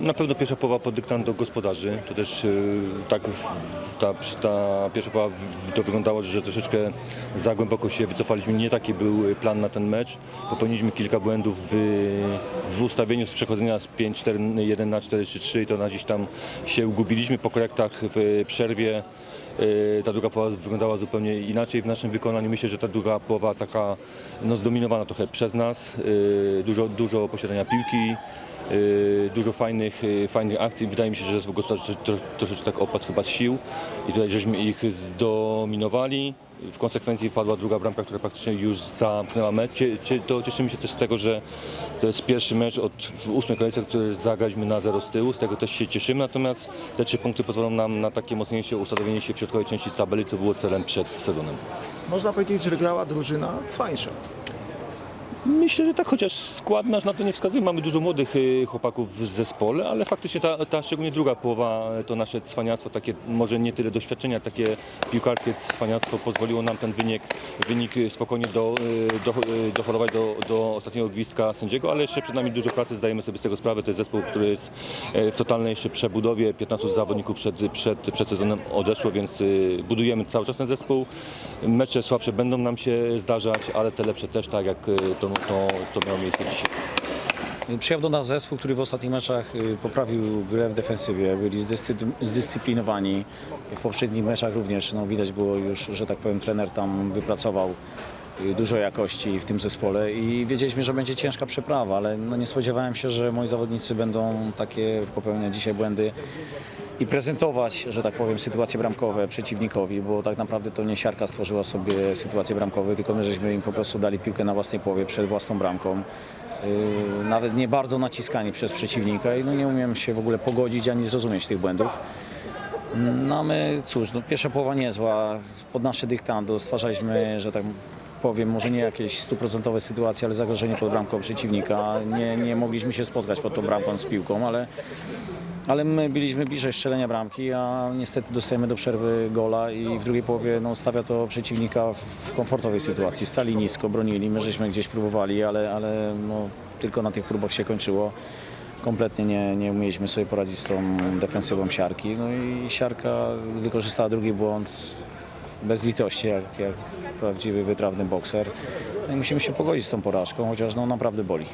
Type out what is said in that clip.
Na pewno pierwsza połowa pod dyktando gospodarzy. To też e, tak ta, ta pierwsza połowa to wyglądało, że troszeczkę za głęboko się wycofaliśmy. Nie taki był plan na ten mecz. Popełniliśmy kilka błędów w, w ustawieniu z przechodzenia z 5-4-1 na 4-3-3 i to na gdzieś tam się ugubiliśmy po korektach w przerwie. E, Ta druga połowa wyglądała zupełnie inaczej w naszym wykonaniu. Myślę, że ta druga połowa taka no, zdominowana trochę przez nas. E, Dużo, dużo posiadania piłki, dużo fajnych, e, fajnych akcji. Wydaje mi się, że zespół gospodarzy tro, troszeczkę tak opadł chyba z sił i tutaj żeśmy ich zdominowali. W konsekwencji padła druga bramka, która praktycznie już zamknęła mecz. To cieszymy się też z tego, że to jest pierwszy mecz od w ósmej kolejce, który zagraliśmy na zero z tyłu. Z tego też się cieszymy. Natomiast te trzy punkty pozwolą nam na takie mocniejsze ustawienie się w środkowej części tabeli, co było celem przed sezonem. Można powiedzieć, że wygrała drużyna cwańsza. Myślę, że tak, chociaż skład nasz na to nie wskazuje. Mamy dużo młodych y, chłopaków w zespole, ale faktycznie ta, ta szczególnie druga połowa, to nasze cwaniactwo, takie może nie tyle doświadczenia, takie piłkarskie cwaniactwo pozwoliło nam ten wynik, wynik spokojnie do, y, do, y, dochorować do, do ostatniego gwizdka sędziego, ale jeszcze przed nami dużo pracy, zdajemy sobie z tego sprawę. To jest zespół, który jest e, w totalnej jeszcze przebudowie. 15 zawodników przed, przed, przed sezonem odeszło, więc budujemy cały czas ten zespół. Mecze słabsze będą nam się zdarzać, ale te lepsze też, tak jak to, to, to miało miejsce dzisiaj. Do nas zespół, który w ostatnich meczach y, poprawił grę w defensywie, byli zdyscy- zdyscyplinowani. W poprzednich meczach również no, widać było już, że tak powiem, trener tam wypracował y, dużo jakości w tym zespole i wiedzieliśmy, że będzie ciężka przeprawa, ale no, nie spodziewałem się, że moi zawodnicy będą takie popełniać dzisiaj błędy i prezentować, że tak powiem, sytuacje bramkowe przeciwnikowi, bo tak naprawdę to nie siarka stworzyła sobie sytuacje bramkowe, tylko my żeśmy im po prostu dali piłkę na własnej połowie przed własną bramką. Yy, Nawet nie bardzo naciskani przez przeciwnika i no nie umiem się w ogóle pogodzić ani zrozumieć tych błędów. No my cóż, no, pierwsza połowa niezła, pod nasze dyktando stwarzaliśmy, że tak powiem, może nie jakieś stuprocentowe sytuacje, ale zagrożenie pod bramką przeciwnika. Nie, nie mogliśmy się spotkać pod tą bramką z piłką, ale ale my byliśmy bliżej strzelenia bramki, a niestety dostajemy do przerwy gola i w drugiej połowie no, stawia to przeciwnika w komfortowej sytuacji. Stali nisko, bronili, my żeśmy gdzieś próbowali, ale, ale no, tylko na tych próbach się kończyło. Kompletnie nie, nie umieliśmy sobie poradzić z tą defensywą siarki. No i siarka wykorzystała drugi błąd bez litości, jak, jak prawdziwy, wytrawny bokser. No i musimy się pogodzić z tą porażką, chociaż no, naprawdę boli.